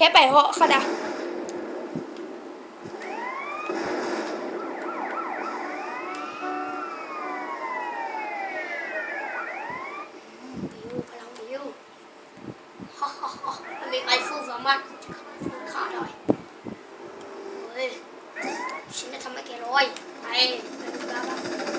แค่ไปเหา요가자มีไปสู้สามารถขาได้เฮ้ยฉันจะทำให้แกลอยไปไปดูกัน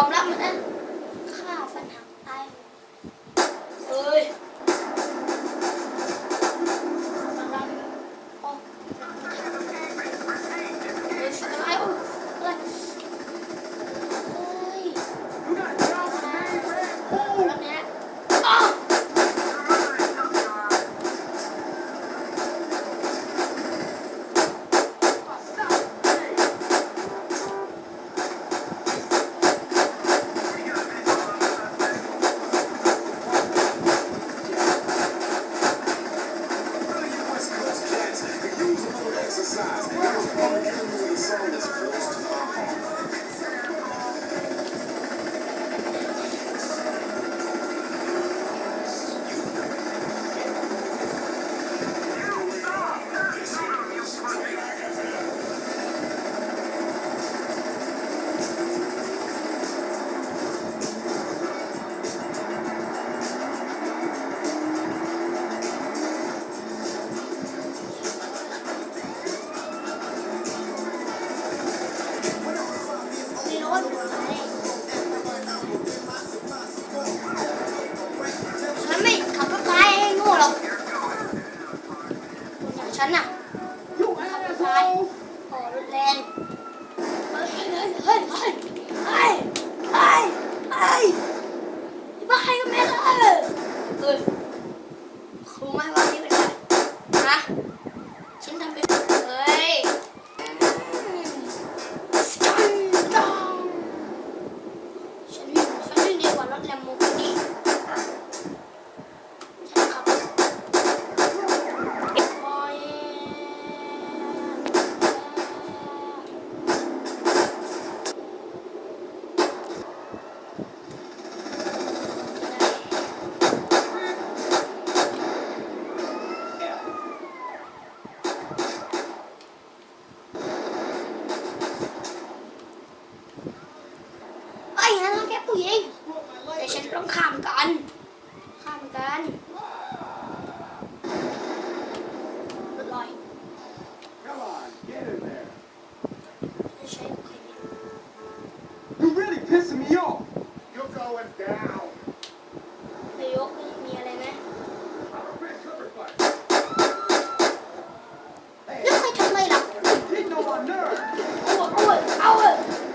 thơm lắm.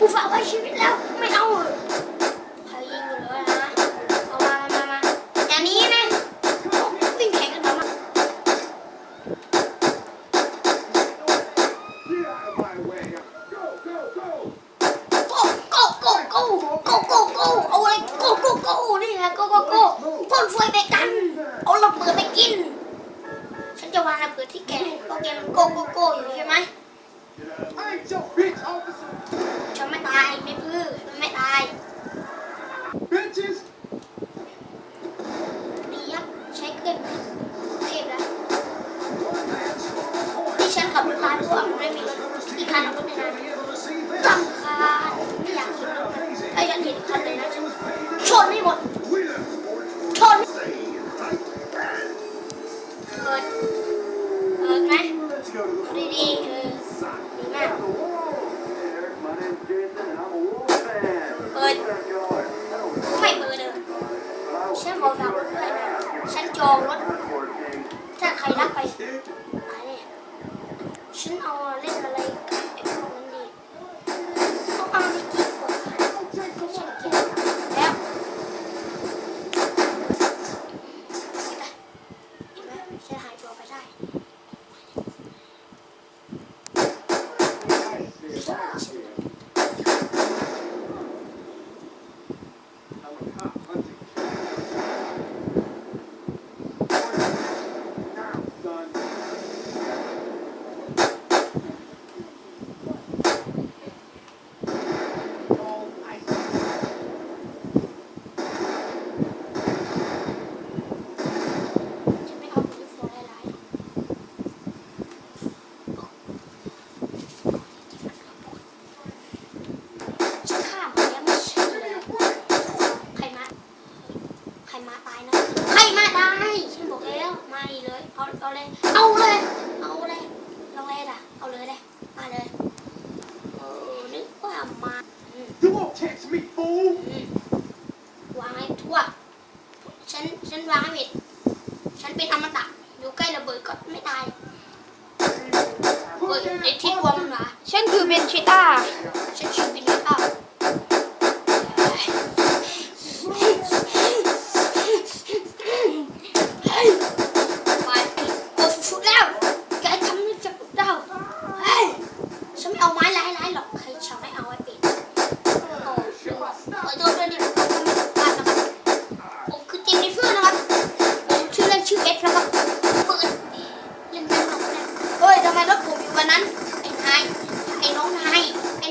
O valor de lá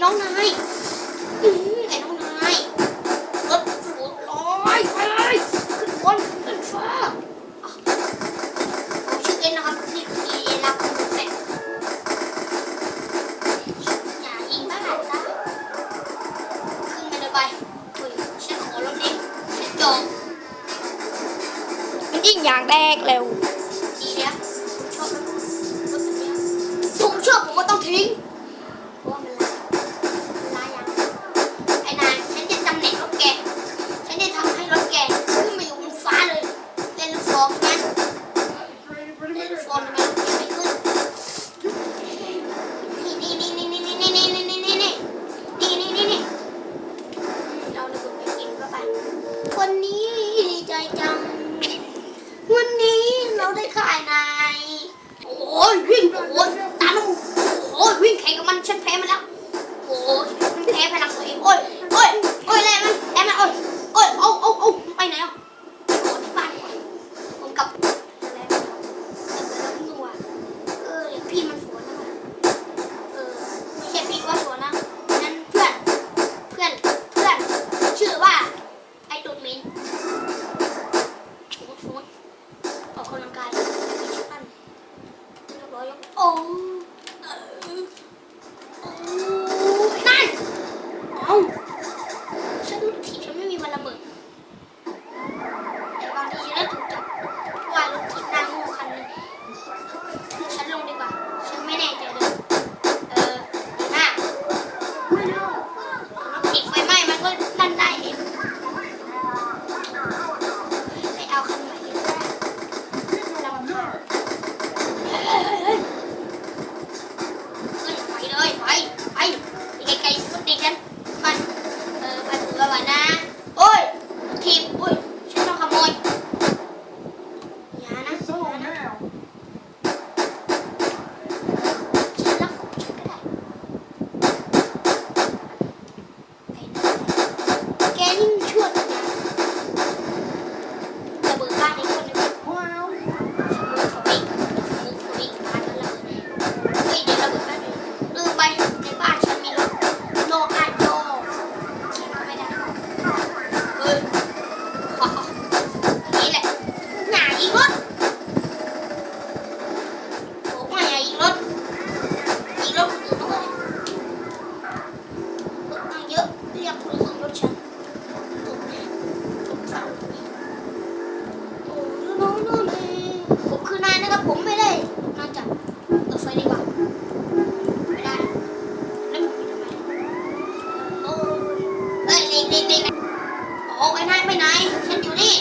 Con. เทพพลังง อ้าฉันถีบฉันไม่มีวันระเบิดแต่บางทีแล้วถูกจับวายรถถีบหน้าโง่คันนึงฉันลงดีกว่า ฉันไม่แน่ใจเลย เออหน้าถีบไฟไหม้มันก็ลั่นได้เองไปเอาคันใหม่ดีกว่าระวังค่ะขึ้นไปเลยไปไปไกลๆสุดดีกัน ออกไปไหนไปไหน ฉันอยู่นี่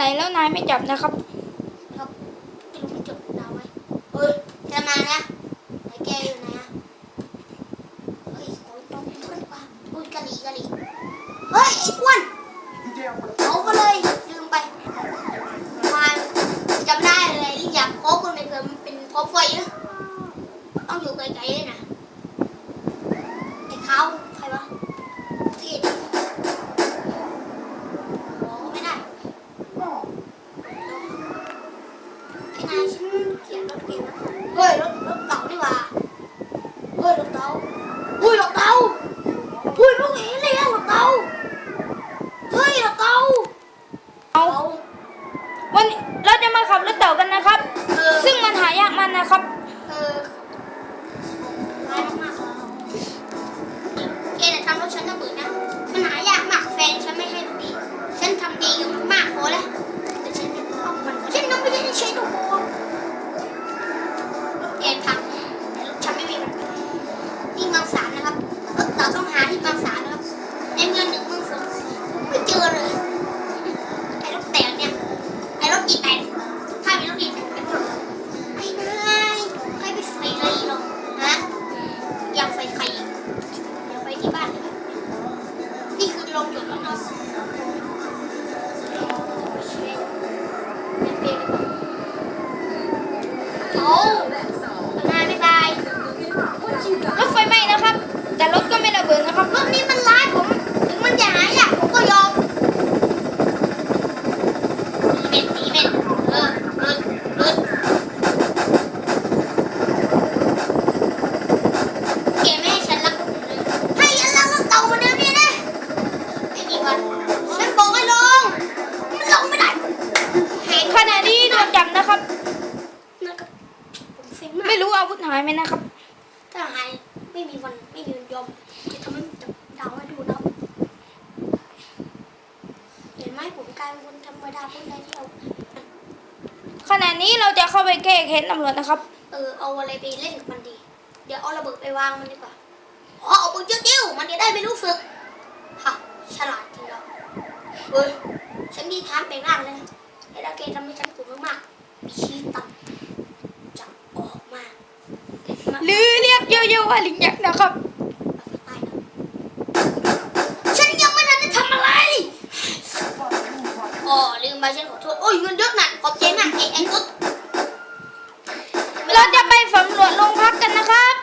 ไหนแล้วนายไม่จับนะครับ ไม่มีวันไม่มีวันยอมจะทำให้จับดาวให้ดูนะเห็นไหมผมกลายเป็นคนธรรมดาคนใดที่เราขณะนี้เราจะเข้าไปแก้เคสตำรวจนะครับ เออเอาอะไรไปเล่นกับมันดี เดี๋ยวเอาระเบิดไปวางมันดีกว่าอ๋อเอาปืนเจิ้วมันจะได้ไม่รู้ฝึกฮะฉลาดจริงเรอเฮ้ยฉันมีทางแปลงร่างเลยไอ้ดาเกทำให้ฉัน หรือเรียกเยอะๆว่าลิงยักษ์นะครับฉันยังไม่ทันได้ทำอะไรอ๋อลืมไปฉันขอโทษโอ้ยเงินเยอะหนักขอบใจมากไอ้ไอ้ตุ๊ดเราจะไปสำรวจโรงพักกันนะครับ